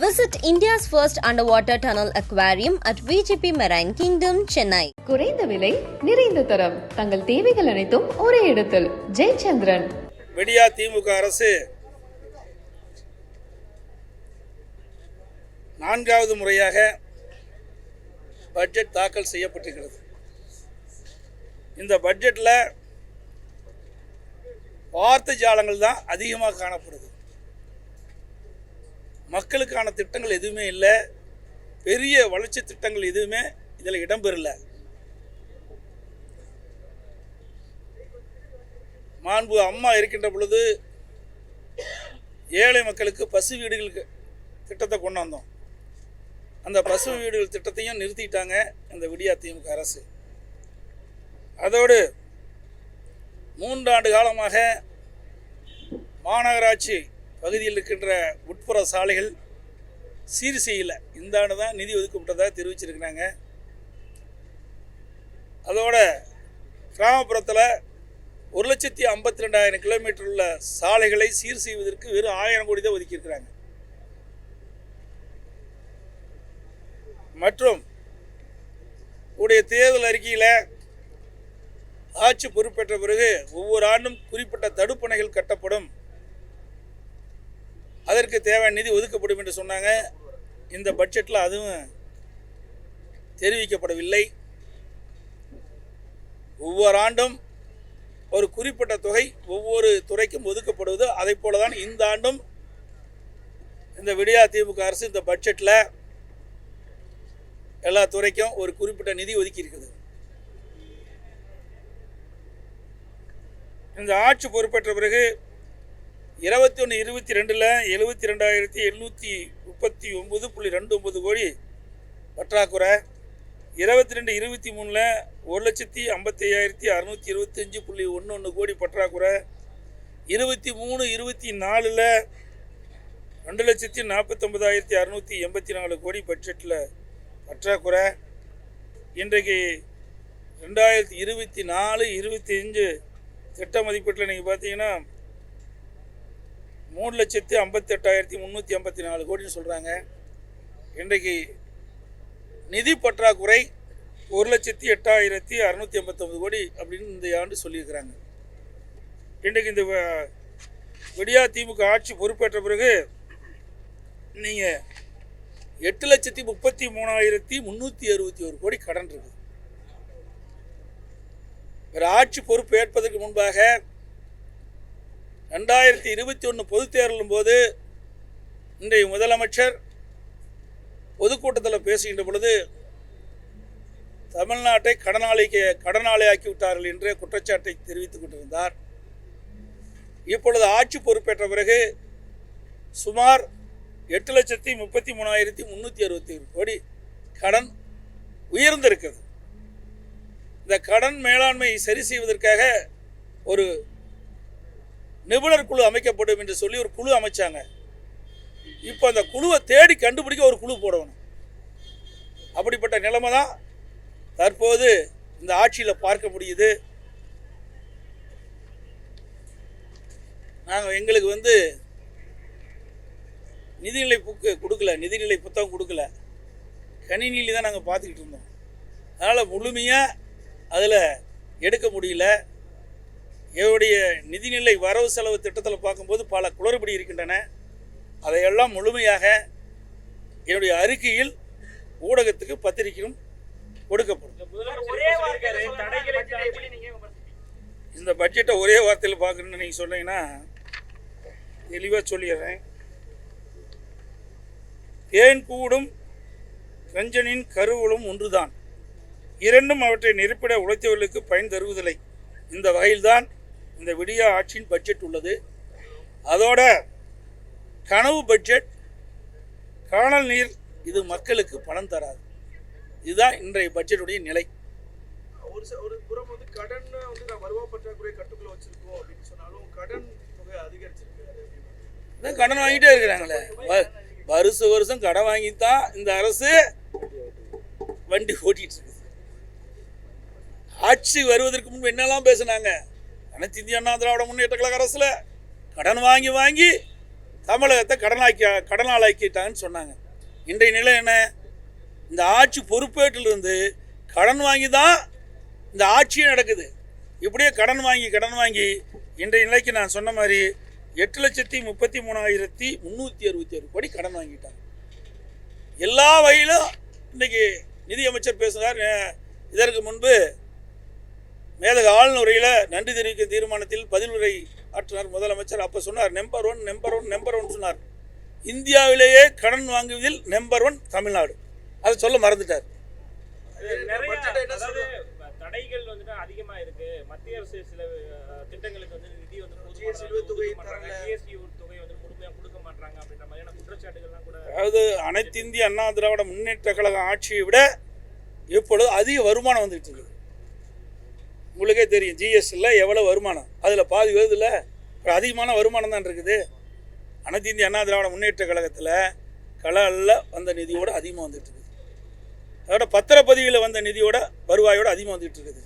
Visit India's first underwater tunnel aquarium at VGP Marine Kingdom, Chennai. குறைந்த விலை நிறைந்த தரம். தங்கள் தேவைகள் அனைத்தும் ஒரே இடத்தில். ஜெயச்சந்திரன். விடியா திமுக அரசு நான்காவது முறையாக பட்ஜெட் தாக்கல் செய்யப்பட்டிருக்கிறது. இந்த பட்ஜெட்டில் வார்த்தை ஜாலங்கள் தான் அதிகமாக காணப்படுது. மக்களுக்கான திட்டங்கள் எதுவுமே இல்லை. பெரிய வளர்ச்சி திட்டங்கள் எதுவுமே இதில் இடம்பெறல. மாண்பு அம்மா இருக்கின்ற பொழுது ஏழை மக்களுக்கு பசு வீடுகளுக்கு திட்டத்தை கொண்டு வந்தோம். அந்த பசு வீடுகள் திட்டத்தையும் நிறுத்திட்டாங்க அந்த விடியா திமுக அரசு. அதோடு மூன்றாண்டு காலமாக மாநகராட்சி பகுதியில் இருக்கின்ற உட்புற சாலைகள் சீர் செய்யலை. இந்த ஆண்டு தான் நிதி ஒதுக்கப்பட்டதாக தெரிவிச்சிருக்கிறாங்க. அதோட கிராமப்புறத்தில் ஒரு லட்சத்தி ஐம்பத்தி ரெண்டாயிரம் கிலோமீட்டர் உள்ள சாலைகளை சீர் செய்வதற்கு வெறும் ஆயிரம் கோடி தான் ஒதுக்கியிருக்கிறாங்க. மற்றும் உடைய தேர்தல் அறிக்கையில் ஆட்சி பொறுப்பேற்ற பிறகு ஒவ்வொரு ஆண்டும் குறிப்பிட்ட தடுப்பணைகள் கட்டப்படும். அதற்கு தேவையான நிதி ஒதுக்கப்படும் என்று சொன்னாங்க. இந்த பட்ஜெட்டில் அதுவும் தெரிவிக்கப்படவில்லை. ஒவ்வொரு ஆண்டும் ஒரு குறிப்பிட்ட தொகை ஒவ்வொரு துறைக்கும் ஒதுக்கப்படுவது. அதை போல தான் இந்த ஆண்டும் இந்த விடியா திமுக அரசு இந்த பட்ஜெட்டில் எல்லா துறைக்கும் ஒரு குறிப்பிட்ட நிதி ஒதுக்கி இருக்குது இந்த ஆட்சி பொறுப்பேற்ற பிறகு இருபத்தி ஒன்று இருபத்தி ரெண்டில் எழுபத்தி ரெண்டாயிரத்தி எழுநூற்றி முப்பத்தி ஒம்பது புள்ளி ரெண்டு ஒம்பது கோடி பற்றாக்குறை. இருபத்தி ரெண்டு இருபத்தி மூணில் ஒரு லட்சத்தி ஐம்பத்தி ஐயாயிரத்தி அறநூற்றி இருபத்தஞ்சி புள்ளி ஒன்று ஒன்று கோடி பற்றாக்குறை. இருபத்தி மூணு இருபத்தி நாலில் ரெண்டு லட்சத்தி நாற்பத்தொம்பதாயிரத்தி அறநூற்றி எண்பத்தி நாலு கோடி பட்ஜெட்டில் பற்றாக்குறை. இன்றைக்கு ரெண்டாயிரத்தி இருபத்தி நாலு இருபத்தி அஞ்சு திட்ட மதிப்பீட்டில் நீங்கள் பார்த்தீங்கன்னா மூணு லட்சத்தி ஐம்பத்தெட்டாயிரத்தி முந்நூற்றி ஐம்பத்தி நாலு கோடின்னு சொல்கிறாங்க இன்றைக்கு நிதி பற்றாக்குறை ஒரு லட்சத்தி எட்டாயிரத்தி அறநூற்றி ஐம்பத்தொம்பது கோடி அப்படின்னு இந்த ஆண்டு சொல்லியிருக்கிறாங்க. இன்றைக்கு இந்த விடியா திமுக ஆட்சி பொறுப்பேற்ற பிறகு நீங்கள் எட்டு லட்சத்தி முப்பத்தி மூணாயிரத்தி முந்நூற்றி அறுபத்தி ஒரு கோடி கடன் இருக்குது. ஒரு ஆட்சி பொறுப்பு ஏற்பதற்கு முன்பாக ரெண்டாயிரத்தி இருபத்தி ஒன்று பொதுத் தேர்தலும் போது இன்றைய முதலமைச்சர் பொதுக்கூட்டத்தில் பேசுகின்ற பொழுது தமிழ்நாட்டை கடனாளிக்கு கடனாளியாக்கி விட்டார்கள் என்று குற்றச்சாட்டை தெரிவித்துக் கொண்டிருந்தார். இப்பொழுது ஆட்சி பொறுப்பேற்ற பிறகு சுமார் எட்டு லட்சத்தி முப்பத்தி மூணாயிரத்தி முந்நூற்றி அறுபத்தி ஏழு கோடி கடன் உயர்ந்திருக்கிறது. இந்த கடன் மேலாண்மை சரி செய்வதற்காக ஒரு நிபுணர் குழு அமைக்கப்படும் என்று சொல்லி ஒரு குழு அமைச்சாங்க. இப்போ அந்த குழுவை தேடி கண்டுபிடிக்க ஒரு குழு போடணும். அப்படிப்பட்ட நிலைமை தான் தற்போது இந்த ஆட்சியில் பார்க்க முடியுது. நாங்கள் எங்களுக்கு வந்து நிதிநிலை புக்கு கொடுக்கல நிதிநிலை புத்தகம் கொடுக்கல. கணினியில் தான் நாங்கள் பார்த்துக்கிட்டு இருந்தோம். அதனால் முழுமையாக அதில் எடுக்க முடியல. என்னுடைய நிதிநிலை வரவு செலவு திட்டத்தில் பார்க்கும்போது பல குளறுபடி இருக்கின்றன. அதையெல்லாம் முழுமையாக என்னுடைய அறிக்கையில் ஊடகத்துக்கு பத்திரிகையும் கொடுக்கப்படும். இந்த பட்ஜெட்டை ஒரே வார்த்தையில் பார்க்கணுன்னு நீங்கள் சொன்னீங்கன்னா தெளிவாக சொல்லிடுறேன். தேன் கூடும் ரஞ்சனின் கருவலும் ஒன்றுதான். இரண்டும் அவற்றை நெருப்பிட உழைத்தவர்களுக்கு பயன் தருவதில்லை. இந்த வகையில்தான் இந்த விடியா ஆட்சியின் பட்ஜெட் உள்ளது. அதோட கனவு பட்ஜெட் காணல் நீர் இது மக்களுக்கு பணம் தராது. இதுதான் இன்றைய பட்ஜெட்டுடைய நிலை. ஒரு ஒரு புறம் வந்து கடன் வந்து நான் வருவா பற்றாக்குறை கட்டுக்குள்ள வச்சிருக்கோம் அப்படின்னு சொன்னாலும் கடன் தொகை அதிகரிச்சிருக்கு? இதான் கடன் வாங்கிட்டே இருக்கிறாங்களே. வ- வருஷ வருஷம் கடன் வாங்கி தான் இந்த அரசு வண்டி ஓட்டிட்டு இருக்குது. ஆட்சி வருவதற்கு முன்பு என்னெல்லாம் பேசுனாங்க? அனைத்து இந்திய அண்ணா திராவிட முன்னேற்ற கழக அரசில் கடன் வாங்கி வாங்கி தமிழகத்தை கடனாக்கி கடனாளாக்கிட்டாங்கன்னு சொன்னாங்க. இன்றைய நிலை என்ன? இந்த ஆட்சி பொறுப்பேற்றிலிருந்து கடன் வாங்கி தான் இந்த ஆட்சியே நடக்குது. இப்படியே கடன் வாங்கி கடன் வாங்கி இன்றைய நிலைக்கு நான் சொன்ன மாதிரி எட்டு லட்சத்தி முப்பத்தி மூணாயிரத்தி முந்நூற்றி அறுபத்தி ஏழு கோடி கடன் வாங்கிட்டாங்க. எல்லா வகையிலும் இன்றைக்கி நிதியமைச்சர் பேசுகிறார் இதற்கு முன்பு மேதக ஆளுநரையில் நன்றி தெரிவிக்கும் தீர்மானத்தில் பதில் உரை ஆற்றினார் முதலமைச்சர். அப்போ சொன்னார் number one number one number one சொன்னார். இந்தியாவிலேயே கடன் வாங்குவதில் நம்பர் ஒன் தமிழ்நாடு. அதை சொல்ல மறந்துட்டார். தடைகள் வந்துட்டு அதிகமா இருக்கு. மத்திய அரசு சில திட்டங்களுக்கு வந்து நிதி வந்து GST தொகை தரல. ஜிஎஸ்டி தொகை வந்து முழுமையா கொடுக்க மாட்டாங்க அப்படின்ற மாதிரியான குற்றச்சாட்டுகள்லாம் கூட அதாவது அனைத்து இந்திய அண்ணா திராவிட முன்னேற்ற கழக ஆட்சியை விட இப்பொழுது அதிக வருமானம் வந்துட்டு இருக்குது. உங்களுக்கே தெரியும் ஜிஎஸ்டியில் எவ்வளோ வருமானம்? அதில் பாதி வருதுல்ல ஒரு அதிகமான வருமானம் தான் இருக்குது. அனைத்து இந்திய அண்ணா திராவிட முன்னேற்ற கழகத்தில் கலாலில் வந்த நிதியோட அதிகமாக வந்துட்டு இருக்குது. அதோட பத்திரப்பதிவில் வந்த நிதியோட வருவாயோட அதிகமாக வந்துட்டு இருக்குது.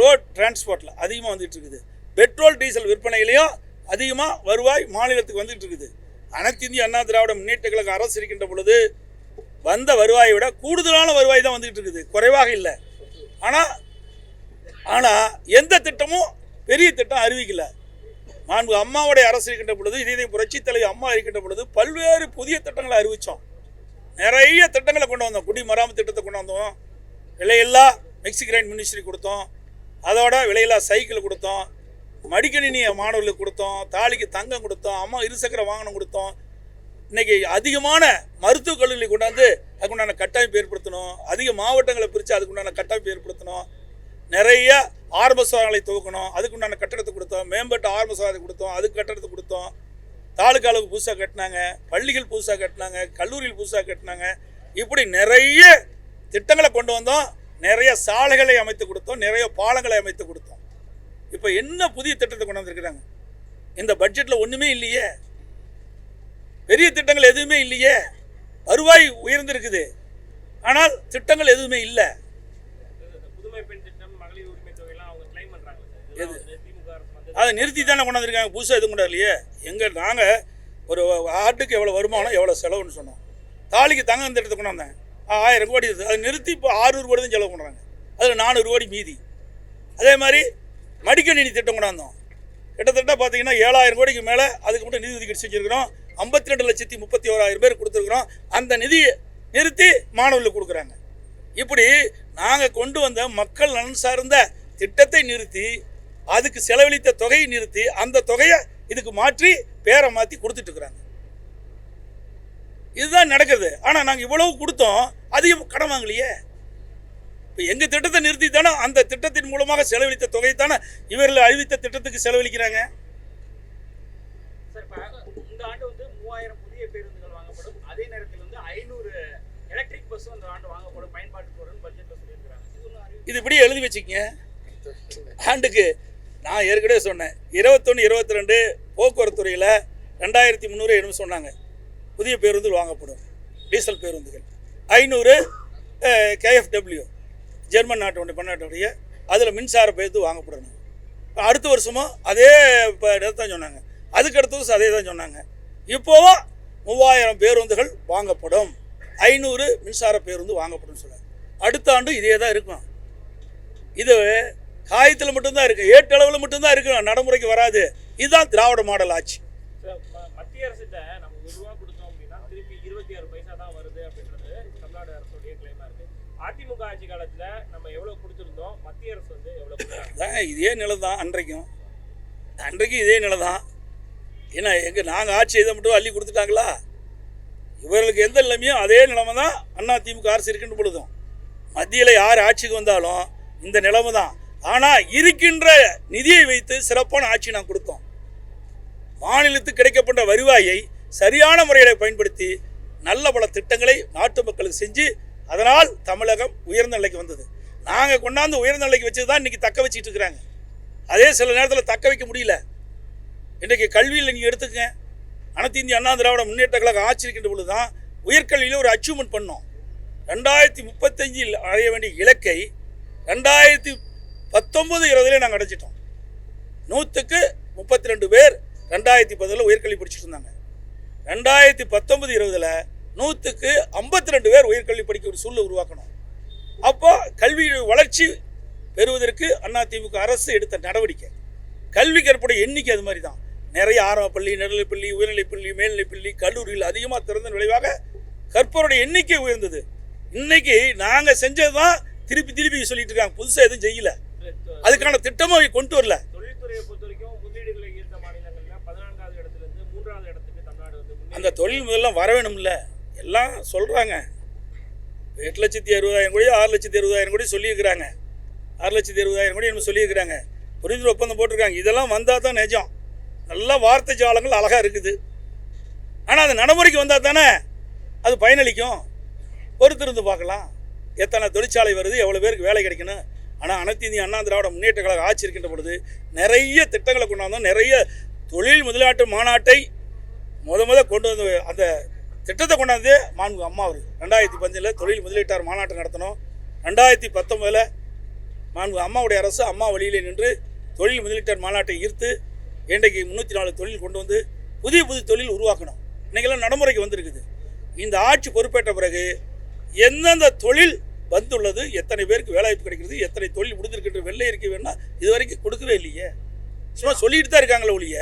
ரோட் டிரான்ஸ்போர்ட்டில் அதிகமாக வந்துட்டு இருக்குது. பெட்ரோல் டீசல் விற்பனையிலையும் அதிகமாக வருவாய் மாநிலத்துக்கு வந்துட்டு இருக்குது. அனைத்து இந்திய அண்ணா திராவிட முன்னேற்ற கழக அரசு இருக்கின்ற பொழுது வந்த வருவாயை விட கூடுதலான வருவாய் தான் வந்துட்டு இருக்குது. குறைவாக இல்லை. ஆனால் ஆனால் எந்த திட்டமும் பெரிய திட்டம் அறிவிக்கல. மாண்பு அம்மாவுடைய அரசு இருக்கின்ற பொழுது இதே புரட்சி தலைவர் அம்மா இருக்கின்ற பொழுது பல்வேறு புதிய திட்டங்களை அறிவித்தோம் நிறைய திட்டங்களை கொண்டு வந்தோம். குடி மராமத்து திட்டத்தை கொண்டு வந்தோம். விலையில்லா மிக்சி கிரைண்ட் மினிஸ்ட்ரி கொடுத்தோம். அதோட விலையில்லா சைக்கிள் கொடுத்தோம். மடிக்கணினியை மாணவர்களுக்கு கொடுத்தோம். தாலிக்கு தங்கம் கொடுத்தோம். அம்மா இருசக்கர வாகனம் கொடுத்தோம். இன்னைக்கு அதிகமான மருத்துவக் கல்லூரி கொண்டாந்து அதுக்குண்டான கட்டமைப்பு ஏற்படுத்தணும். அதிக மாவட்டங்களை பிரித்து அதுக்குண்டான கட்டமைப்பு ஏற்படுத்தணும். நிறைய ஆரம்ப சுகாதாரங்களை துவக்கணும். அதுக்குண்டான கட்டடத்தை கொடுத்தோம். மேம்பட்ட ஆரம்ப சுகாதாரத்தை கொடுத்தோம். அதுக்கு கட்டடத்தை கொடுத்தோம். தாலுக்கா அளவுக்கு புதுசாக கட்டினாங்க. பள்ளிகள் புதுசாக கட்டினாங்க. கல்லூரிகள் புதுசாக கட்டினாங்க. இப்படி நிறைய திட்டங்களை கொண்டு வந்தோம். நிறைய சாலைகளை அமைத்து கொடுத்தோம். நிறைய பாலங்களை அமைத்து கொடுத்தோம். இப்போ என்ன புதிய திட்டத்தை கொண்டு வந்திருக்கிறாங்க? இந்த பட்ஜெட்டில் ஒன்றுமே இல்லையே. பெரிய திட்டங்கள் எதுவுமே இல்லையே. வருவாய் உயர்ந்திருக்குது. ஆனால் திட்டங்கள் எதுவுமே இல்லை இந்த புதுமை பெண் திட்டம் மகளிர் உரிமை தொகையெல்லாம் அவங்க கிளைம் எது? அதை நிறுத்தி தானே கொண்டு வந்திருக்காங்க புதுசாக எதுவும் கொண்டு இல்லையே எங்கள் நாங்கள் ஒரு ஆட்டுக்கு எவ்வளோ வருமானம் எவ்வளோ செலவுன்னு சொன்னோம். தாலிக்கு தங்கம் திட்டத்தை கொண்டு வந்தாங்க ஆ, ஆயிரம் கோடி இருக்குது. அதை நிறுத்தி இப்போ ஆறுநூறு கோடி தான் செலவு பண்ணுறாங்க அதில் நானூறு கோடி மீதி. அதே மாதிரி மடிக்கணினி திட்டம் கொண்டாந்தோம் கிட்டத்தட்ட பார்த்தீங்கன்னா ஏழாயிரம் கோடிக்கு மேலே அதுக்கு மட்டும் நிதி ஒதுக்கீடு செஞ்சுருக்கிறோம். ஐம்பத்தி ரெண்டு லட்சத்தி முப்பத்தி ஓராயிரம் பேர் கொடுத்துருக்குறோம். அந்த நிதியை நிறுத்தி மாணவர்களுக்கு கொடுக்குறாங்க. இப்படி நாங்கள் கொண்டு வந்த மக்கள் நலன் சார்ந்த திட்டத்தை நிறுத்தி அதுக்கு செலவழித்த தொகையை நிறுத்தி அந்த தொகையை இதுக்கு மாற்றி பேரை மாற்றி கொடுத்துட்டு இருக்கிறாங்க இதுதான் நடக்குது. ஆனால் நாங்கள் இவ்வளவு கொடுத்தோம் அதிகம் கடன் வாங்கலையே. இப்போ எங்கள் திட்டத்தை நிறுத்தி தானே அந்த திட்டத்தின் மூலமாக செலவழித்த தொகை தானே இவர்கள் அறிவித்த திட்டத்துக்கு செலவழிக்கிறாங்க? இந்த ஆண்டு வந்து மூவாயிரம் புதிய பேருந்துகள் வாங்கப்படும். அதே நேரத்தில் வந்து ஐநூறு எலக்ட்ரிக் பஸ்ஸும் இந்த ஆண்டு வாங்கப்படும். பயன்பாட்டுக்கு வரும்னு இது இப்படியே எழுதி வச்சுக்கங்க. ஆண்டுக்கு நான் ஏற்கனவே சொன்னேன். இருபத்தொன்று இருபத்தி ரெண்டு போக்குவரத்து துறையில் ரெண்டாயிரத்தி முந்நூறு என்னமோ சொன்னாங்க. புதிய பேருந்துகள் வாங்கப்படும். டீசல் பேருந்துகள். ஐநூறு கேஎஃப்டபிள்யூ ஜெர்மன் நாட்டு ஒன்று பன்னாட்டுடைய அதில் மின்சார பேருந்து வாங்கப்படணும். அடுத்த வருஷமும் அதே இப்போ தான் சொன்னாங்க. அதுக்கு அடுத்த வருஷம் அதே தான் சொன்னாங்க. இப்போவும் மூவாயிரம் பேருந்துகள் வாங்கப்படும். ஐநூறு மின்சார பேருந்து வாங்கப்படும் சொன்னாங்க அடுத்த ஆண்டு இதே தான் இருக்கும். இது காயத்தில் மட்டும்தான் இருக்கு. ஏட்டளவில் மட்டும்தான் இருக்கும் நடைமுறைக்கு வராது. இதுதான் திராவிட மாடல் ஆட்சி. மத்திய அரசிட்ட நம்ம ஒரு ரூபா கொடுத்தோம் அப்படின்னா திருப்பி இருபத்தி ஆறு பைசா தான் வருது அப்படின்றது தமிழ்நாடு அரசுடைய கிளைமா இருக்கு. அதிமுக ஆட்சி காலத்துல நம்ம எவ்வளவு கொடுத்திருந்தோம்? மத்திய அரசு வந்து எவ்வளவு இதே நிலை தான் அன்றைக்கும். அன்றைக்கும் இதே நிலை தான் ஏன்னா எங்கள் நாங்கள் ஆட்சி இதை மட்டும் அள்ளி கொடுத்துட்டாங்களா? இவர்களுக்கு எந்த நிலைமையும் அதே நிலைமை தான் அண்ணா திமுக அரசு இருக்கின்ற பொழுதும். மத்தியில் யார் ஆட்சிக்கு வந்தாலும் இந்த நிலைமை தான் ஆனால் இருக்கின்ற நிதியை வைத்து சிறப்பான ஆட்சி நான் கொடுத்தோம். மாநிலத்துக்கு கிடைக்கப்பட்ட வருவாயை சரியான முறையில் பயன்படுத்தி நல்ல பல திட்டங்களை நாட்டு மக்களுக்கு செஞ்சு அதனால் தமிழகம் உயர்ந்த நிலைக்கு வந்தது. நாங்கள் கொண்டாந்து உயர்ந்த நிலைக்கு வச்சது தான் இன்றைக்கி தக்க வச்சிட்டு இருக்கிறாங்க. அதே சில நேரத்தில் தக்க வைக்க முடியல. இன்றைக்கு கல்வியில் நீங்கள் எடுத்துக்கங்க. அனைத்து இந்திய அண்ணா திராவிட முன்னேற்ற கழகம் ஆச்சிருக்கின்ற பொழுது தான் உயர்கல்வியில் ஒரு அச்சீவ்மெண்ட் பண்ணோம். ரெண்டாயிரத்தி முப்பத்தஞ்சில் அடைய வேண்டிய இலக்கை ரெண்டாயிரத்தி பத்தொம்பது இருபதுலேயே நாங்கள் அடைச்சிட்டோம் நூற்றுக்கு முப்பத்தி ரெண்டு பேர் ரெண்டாயிரத்தி பதினில் உயர்கல்வி படிச்சுட்டு இருந்தாங்க. ரெண்டாயிரத்தி பத்தொம்பது இருபதில் நூற்றுக்கு ஐம்பத்தி ரெண்டு பேர் உயர்கல்வி படிக்க ஒரு சூழ்நிலை உருவாக்கணும். அப்போ கல்வி வளர்ச்சி பெறுவதற்கு அதிமுக அரசு எடுத்த நடவடிக்கை. கல்வி கற்புடைய எண்ணிக்கை அது மாதிரி தான் நிறைய ஆரம்பப்பள்ளி நடுநிலைப்பள்ளி உயர்நிலைப்பள்ளி மேல்நிலைப்பள்ளி கல்லூரிகள் அதிகமாக திறந்த விளைவாக கற்பவருடைய எண்ணிக்கை உயர்ந்தது. இன்னைக்கு நாங்கள் செஞ்சது தான் திருப்பி திருப்பி சொல்லிட்டு இருக்காங்க. புதுசாக எதுவும் செய்யலை. அதுக்கான திட்டமும் அவங்க கொண்டு வரல. அந்த தொழில் முதல்லாம் வர வேணும்ல. எல்லாம் சொல்கிறாங்க எட்டு லட்சத்தி அறுபதாயிரம் கோடி ஆறு லட்சத்தி அறுபதாயிரம் கோடி சொல்லியிருக்கிறாங்க. ஆறு லட்சத்தி அறுபதாயிரம் கோடி என்ன சொல்லியிருக்கிறாங்க. புரிந்து ஒப்பந்தம் போட்டிருக்காங்க. இதெல்லாம் வந்தால் தான் நிஜம். நல்லா வார்த்தை ஜாலங்கள் அழகாக இருக்குது. ஆனால் அது நடைமுறைக்கு வந்தால் தானே அது பயனளிக்கும். பொறுத்திருந்து பார்க்கலாம். எத்தனை தொழிற்சாலை வருது எவ்வளோ பேருக்கு வேலை கிடைக்கணும் ஆனால் அனைத்து இந்திய அண்ணா திராவிட முன்னேற்ற கழக ஆட்சி இருக்கின்ற பொழுது நிறைய திட்டங்களை கொண்டாந்தோம். நிறைய தொழில் முதலாட்டு மாநாட்டை முத முத கொண்டு வந்து அந்த திட்டத்தை கொண்டாந்து மாண்பு அம்மா அவர் ரெண்டாயிரத்தி பதினஞ்சில் தொழில் முதலீட்டார் மாநாட்டை நடத்தினோம். ரெண்டாயிரத்தி பத்தொம்பதில் மாண்பு அம்மாவுடைய அரசு அம்மா வழியிலே நின்று தொழில் முதலீட்டார் மாநாட்டை ஈர்த்து இன்றைக்கு முந்நூற்றி நாலு தொழில் கொண்டு வந்து புதிய புதிய தொழில் உருவாக்கணும். இன்றைக்கெல்லாம் நடைமுறைக்கு வந்திருக்குது. இந்த ஆட்சி பொறுப்பேற்ற பிறகு எந்தெந்த தொழில் வந்துள்ளது எத்தனை பேருக்கு வேலைவாய்ப்பு கிடைக்கிறது எத்தனை தொழில் முடிஞ்சிருக்கின்ற வெள்ளை இருக்கு வேணா இது வரைக்கும் கொடுக்கவே இல்லையே. சும்மா சொல்லிட்டு தான் இருக்காங்களே ஒழிய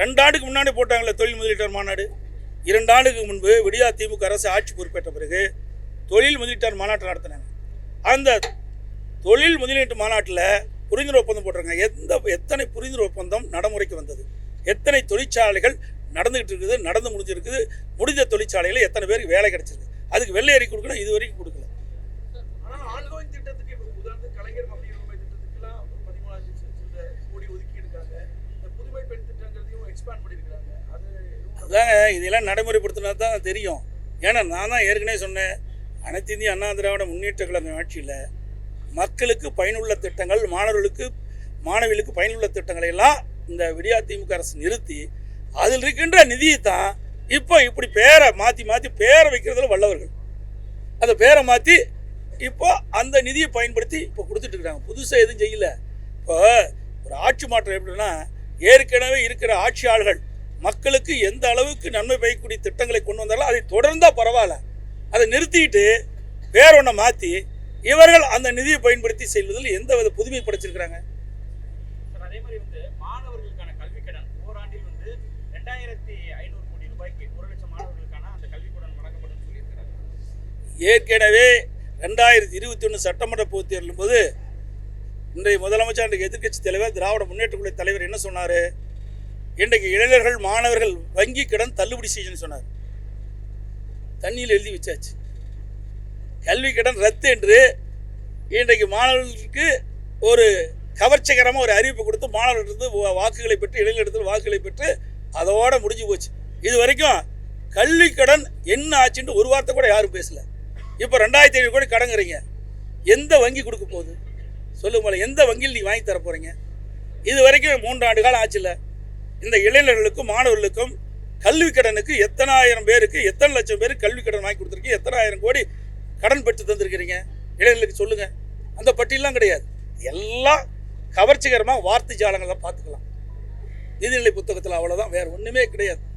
ரெண்டு ஆண்டுக்கு முன்னாடி போட்டாங்களே தொழில் முதலீட்டார் மாநாடு. இரண்டு ஆண்டுக்கு முன்பு விடியா திமுக அரசு ஆட்சி பொறுப்பேற்ற பிறகு தொழில் முதலீட்டார் மாநாட்டை நடத்தினாங்க. அந்த தொழில் முதலீட்டு மாநாட்டில் புரிந்துணர்வு ஒப்பந்தம் போட்டிருக்காங்க. எந்த எத்தனை புரிந்துணர்வு ஒப்பந்தம் நடைமுறைக்கு வந்தது? எத்தனை தொழிற்சாலைகள் நடந்துகிட்டு இருக்குது நடந்து முடிஞ்சிருக்குது? முடிஞ்ச தொழிற்சாலைகளில் எத்தனை பேருக்கு வேலை கிடைச்சிருக்கு? அதுக்கு வெள்ளை அறிக்கை கொடுக்கணும் இது வரைக்கும் கொடுக்கல ஆனால் ஆன்கோயிங் திட்டத்துக்கு இப்போ உதாரணத்துக்கு கலைஞர் மகளிர் உரிமை திட்டத்துக்குலாம் ஒரு பதிமூணாயிரம் சில கோடி ஒதுக்கி இருக்காங்க இந்த புதுமை பெண் திட்டங்கிறதையும் எக்ஸ்பேண்ட் பண்ணியிருக்காங்க அது எதுவும் அதாங்க இதெல்லாம் நடைமுறைப்படுத்தினா தான் தெரியும். ஏன்னா நான் தான் ஏற்கனவே சொன்னேன் அனைத்து இந்திய அண்ணா திராவிட முன்னேற்ற கழக ஆட்சியில் மக்களுக்கு பயனுள்ள திட்டங்கள் மாணவர்களுக்கு மாணவிகளுக்கு பயனுள்ள திட்டங்களை எல்லாம் இந்த விடியா திமுக அரசு நிறுத்தி அதில் இருக்கின்ற நிதியை தான் இப்போ இப்படி பேரை மாற்றி மாற்றி பேரை வைக்கிறதுல வல்லவர்கள். அந்த பேரை மாற்றி இப்போ அந்த நிதியை பயன்படுத்தி இப்போ கொடுத்துட்டு இருக்கிறாங்க புதுசாக எதுவும் செய்யல. இப்போ ஒரு ஆட்சி மாற்றம் எப்படின்னா ஏற்கனவே இருக்கிற ஆட்சியாளர்கள் மக்களுக்கு எந்த அளவுக்கு நன்மை பயக்கக்கூடிய திட்டங்களை கொண்டு வந்தாலும் அதை தொடர்ந்தா பரவாயில்ல. அதை நிறுத்திட்டு வேற ஒன்றை மாற்றி இவர்கள் அந்த நிதியை பயன்படுத்தி செல்வதில் எந்த வித புதுமை படைச்சிருக்கிறாங்க? சார் அதே மாதிரி வந்து மாணவர்களுக்கான கல்வி கடன் ஓராண்டில் வந்து ரெண்டாயிரத்தி ஐநூறு கோடி ரூபாய்க்கு ஒரு லட்சம் மாணவர்களுக்கான அந்த கல்வி கடன் வழங்கப்படும் சொல்லியிருக்கிறாங்க ஏற்கனவே ரெண்டாயிரத்தி இருபத்தி ஒன்று சட்டமன்ற பொதுத் தேர்தலும் போது இன்றைய முதலமைச்சர் இன்றைக்கு எதிர்க்கட்சி தலைவர் திராவிட முன்னேற்ற தலைவர் என்ன சொன்னார்? இன்றைக்கு இளைஞர்கள் மாணவர்கள் வங்கி கடன் தள்ளுபடி செய்யணும்னு சொன்னார். தண்ணியில் எழுதி வச்சாச்சு. கல்வி கடன் ரத்து என்று இன்றைக்கு மாணவர்களுக்கு ஒரு கவர்ச்சிகரமாக ஒரு அறிவிப்பு கொடுத்து மாணவர்களிடத்து வாக்குகளை பெற்று இளைஞரிடத்தில் வாக்குகளை பெற்று அதோட முடிஞ்சு போச்சு. இது வரைக்கும் கல்வி கடன் என்ன ஆச்சுன்ட்டு ஒரு வார்த்தை கூட யாரும் பேசலை. இப்போ ரெண்டாயிரத்தி ஐநூறு கோடி கடங்குறீங்க எந்த வங்கி கொடுக்க போகுது? சொல்லுங்க எந்த வங்கியில் நீ வாங்கி தர போகிறீங்க இது வரைக்கும் மூன்று ஆண்டு காலம் ஆச்சுல இந்த இளைஞர்களுக்கும் மாணவர்களுக்கும் கல்வி கடனுக்கு எத்தனாயிரம் பேருக்கு எத்தனை லட்சம் பேருக்கு கல்வி கடன் வாங்கி கொடுத்துருக்கீங்க? எத்தனாயிரம் கோடி கடன் பெற்று தந்திருக்கிறீங்க? இளைஞர்களுக்கு சொல்லுங்கள் அந்த பட்டியலாம் கிடையாது. எல்லாம் கவர்ச்சிகரமாக வார்த்தை ஜாலங்கள்லாம் பார்த்துக்கலாம் நிதிநிலை புத்தகத்தில் அவ்வளோதான் வேறு ஒன்றுமே கிடையாது.